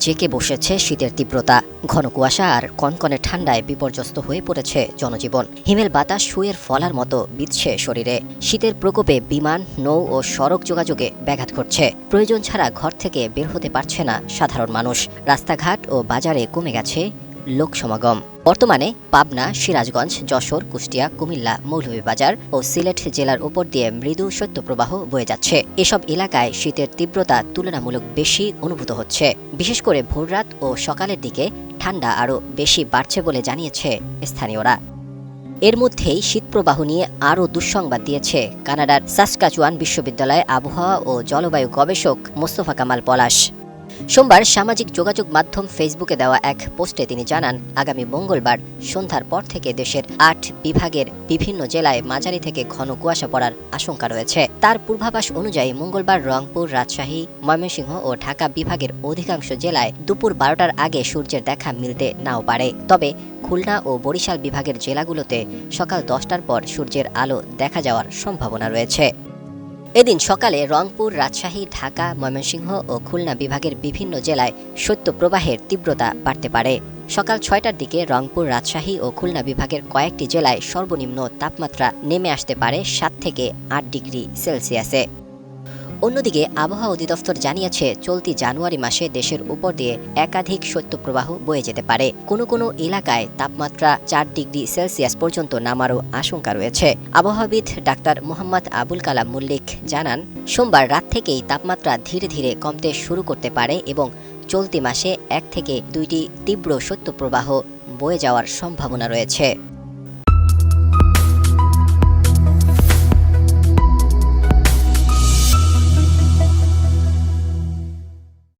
JK বসেছে শীতের তীব্রতা, ঘন কুয়াশা আর কনকনে ঠান্ডায় বিপর্যস্ত হয়ে পড়েছে জনজীবন। হিমেল বাতাস শুয়ের ফলার মতো বিচ্ছে শরীরে। শীতের প্রকোপে বিমান, নৌ ও সড়ক যোগাযোগে ব্যাঘাত ঘটছে। প্রয়োজন ছাড়া ঘর থেকে বের হতে পারছে না সাধারণ মানুষ। রাস্তাঘাট ও বাজারে কমে গেছে লোক সমাগম। বর্তমানে পাবনা, সিরাজগঞ্জ, যশোর, কুষ্টিয়া, কুমিল্লা, মৌলভীবাজার ও সিলেট জেলার উপর দিয়ে মৃদু শৈত্যপ্রবাহ বয়ে যাচ্ছে। এসব এলাকায় শীতের তীব্রতা তুলনামূলক বেশি অনুভূত হচ্ছে। বিশেষ করে ভোররাত ও সকালের দিকে ঠান্ডা আরও বেশি বাড়ছে বলে জানিয়েছে স্থানীয়রা। এর মধ্যেই শীতপ্রবাহ নিয়ে আরও দুঃসংবাদ দিয়েছে কানাডার সাসকাচুয়ান বিশ্ববিদ্যালয়ে আবহাওয়া ও জলবায়ু গবেষক মোস্তফা কামাল পলাশ। সোমবার সামাজিক যোগাযোগ মাধ্যম ফেসবুকে দেওয়া এক পোস্টে তিনি জানান, আগামী মঙ্গলবার সন্ধ্যার পর থেকে দেশের আট বিভাগের বিভিন্ন জেলায় মাঝারি থেকে ঘন কুয়াশা পড়ার আশঙ্কা রয়েছে। তার পূর্বাভাস অনুযায়ী মঙ্গলবার রংপুর, রাজশাহী, ময়মনসিংহ ও ঢাকা বিভাগের অধিকাংশ জেলায় দুপুর বারোটার আগে সূর্যের দেখা মিলতে নাও পারে। তবে খুলনা ও বরিশাল বিভাগের জেলাগুলোতে সকাল দশটার পর সূর্যের আলো দেখা যাওয়ার সম্ভাবনা রয়েছে। এদিন সকালে রংপুর, রাজশাহী, ঢাকা, ময়মনসিংহ ও খুলনা বিভাগের বিভিন্ন জেলায় শৈত্যপ্রবাহের তীব্রতা বাড়তে পারে। সকাল ছয়টার দিকে রংপুর, রাজশাহী ও খুলনা বিভাগের কয়েকটি জেলায় সর্বনিম্ন তাপমাত্রা নেমে আসতে পারে সাত থেকে আট ডিগ্রি সেলসিয়াসে। অন্যদিকে আবহাওয়া অধিদপ্তর জানিয়েছে, চলতি জানুয়ারি মাসে দেশের উপর দিয়ে একাধিক শৈত্যপ্রবাহ বয়ে যেতে পারে। কোনো কোনো এলাকায় তাপমাত্রা চার ডিগ্রি সেলসিয়াস পর্যন্ত নামারও আশঙ্কা রয়েছে। আবহাওয়াবিদ ডাক্তার মোহাম্মদ আবুল কালাম মল্লিক জানান, সোমবার রাত থেকেই তাপমাত্রা ধীরে ধীরে কমতে শুরু করতে পারে এবং চলতি মাসে এক থেকে দুইটি তীব্র শৈত্যপ্রবাহ বয়ে যাওয়ার সম্ভাবনা রয়েছে।